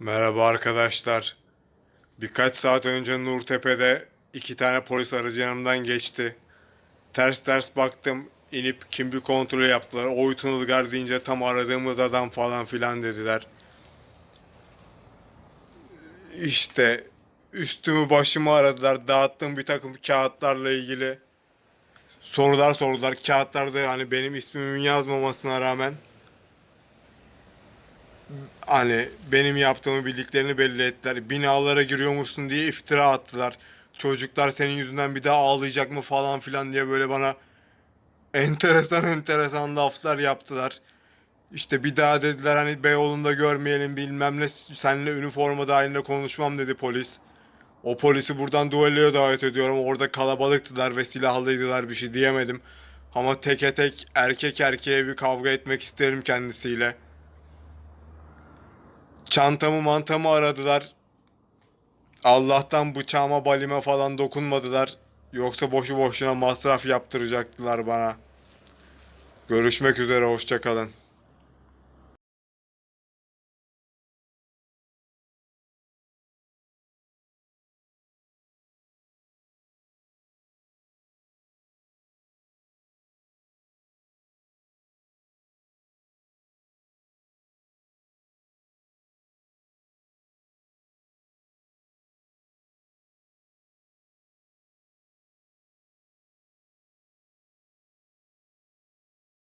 Merhaba arkadaşlar. Birkaç saat önce Nurtepe'de iki tane polis aracı yanımdan geçti. Ters ters baktım. inip kimlik kontrolü yaptılar. Oy Tunulgar deyince tam aradığımız adam falan filan dediler. İşte üstümü başımı aradılar. Dağıttığım bir takım kağıtlarla ilgili sorular sordular. Kağıtlarda yani benim ismimin yazmamasına rağmen hani benim yaptığımı bildiklerini belli ettiler. Binalara giriyormuşsun diye iftira attılar. Çocuklar senin yüzünden bir daha ağlayacak mı falan filan diye böyle bana enteresan enteresan laflar yaptılar. İşte bir daha dediler hani Beyoğlu'nda görmeyelim bilmem ne seninle üniforma dahilinde konuşmam dedi polis. O polisi buradan duelloya davet ediyorum. Orada kalabalıktılar ve silahlıydılar bir şey diyemedim. Ama teke tek erkek erkeğe bir kavga etmek isterim kendisiyle. Çantamı mantamı aradılar. Allah'tan bıçağıma balime falan dokunmadılar. Yoksa boşu boşuna masraf yaptıracaktılar bana. Görüşmek üzere hoşçakalın.